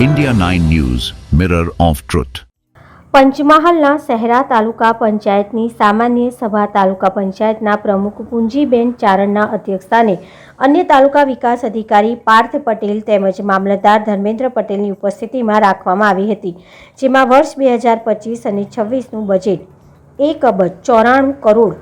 India 9 News, Mirror of Truth. પંચમહાલના શહેરા તાલુકા પંચાયતની સામાન્ય સભા તાલુકા પંચાયતના પ્રમુખ પુંજીબેન ચારણના અધ્યક્ષસ્થાને અન્ય તાલુકા વિકાસ અધિકારી પાર્થ પટેલ તેમજ મામલતદાર ધર્મેન્દ્ર પટેલની ઉપસ્થિતિમાં રાખવામાં આવી હતી જેમાં વર્ષ બે હજાર પચીસ અને છવ્વીસનું બજેટ એક અબજ ચોરાણું કરોડ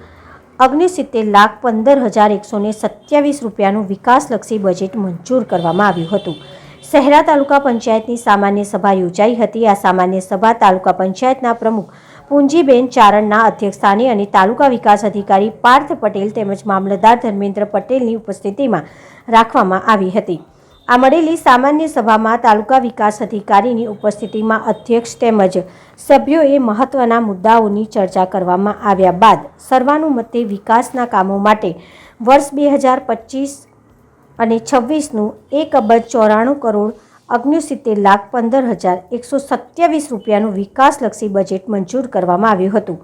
અગ્નિસિત્તેર લાખ પંદર હજાર એકસો સત્યાવીસ રૂપિયાનું વિકાસલક્ષી બજેટ મંજૂર કરવામાં આવ્યું હતું શહેરા તાલુકા પંચાયતની સામાન્ય સભા યોજાઈ હતી. આ સામાન્ય સભા તાલુકા પંચાયતના પ્રમુખ પુંજીબેન ચારણના અધ્યક્ષસ્થાને અને તાલુકા વિકાસ અધિકારી પાર્થ પટેલ તેમજ મામલતદાર ધર્મેન્દ્ર પટેલની ઉપસ્થિતિમાં રાખવામાં આવી હતી. આ મળેલી સામાન્ય સભામાં તાલુકા વિકાસ અધિકારીની ઉપસ્થિતિમાં અધ્યક્ષ તેમજ સભ્યોએ મહત્વના મુદ્દાઓની ચર્ચા કરવામાં આવ્યા બાદ સર્વાનુમતે વિકાસના કામો માટે વર્ષ બે હજાર પચીસ અને છવ્વીસનું એક અબજ ચોરાણું કરોડ અગ્નિસિત્તેર લાખ પંદર હજાર એકસો સત્યાવીસ રૂપિયાનું વિકાસલક્ષી બજેટ મંજૂર કરવામાં આવ્યું હતું.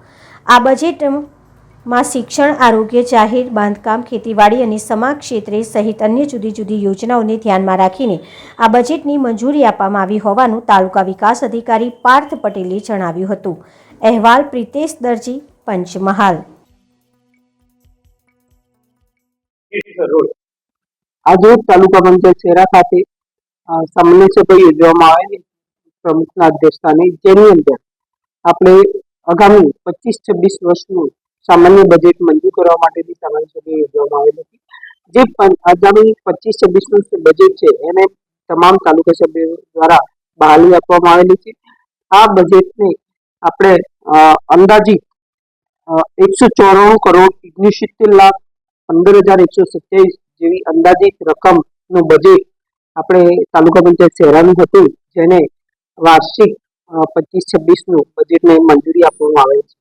આ બજેટમાં શિક્ષણ, આરોગ્ય, જાહેર, બાંધકામ, ખેતીવાડી અને સમાજ ક્ષેત્રે સહિત અન્ય જુદી જુદી યોજનાઓને ધ્યાનમાં રાખીને આ બજેટની મંજૂરી આપવામાં આવી હોવાનું તાલુકા વિકાસ અધિકારી પાર્થ પટેલે જણાવ્યું હતું. અહેવાલ પ્રિતેશ દરજી, પંચમહાલ. આજે તાલુકા પંચાયત શેરા ખાતે સામાન્ય સભા યોજવામાં આવેલી પ્રમુખના અધ્યક્ષસ્થાને જેની અંદર આપણે આગામી પચીસ છવ્વીસ વર્ષનું સામાન્ય બજેટ મંજૂર કરવા માટેની સામાન્ય સભા યોજવામાં આવેલી હતી. જે આગામી પચીસ છવ્વીસનું બજેટ છે, એને તમામ તાલુકા સભ્યો દ્વારા બહાલી આપવામાં આવેલી છે. આ બજેટને આપણે અંદાજિત એકસો ચોરાણું કરોડ ઓગણસિત્તેર લાખ પંદર હજાર એકસો સત્યાવીસ જેવી અંદાજિત રકમનું બજેટ આપણે તાલુકા પંચાયત શહેરાનું હતું, જેને વાર્ષિક પચીસ છવ્વીસનું બજેટને મંજૂરી આપવામાં આવે છે.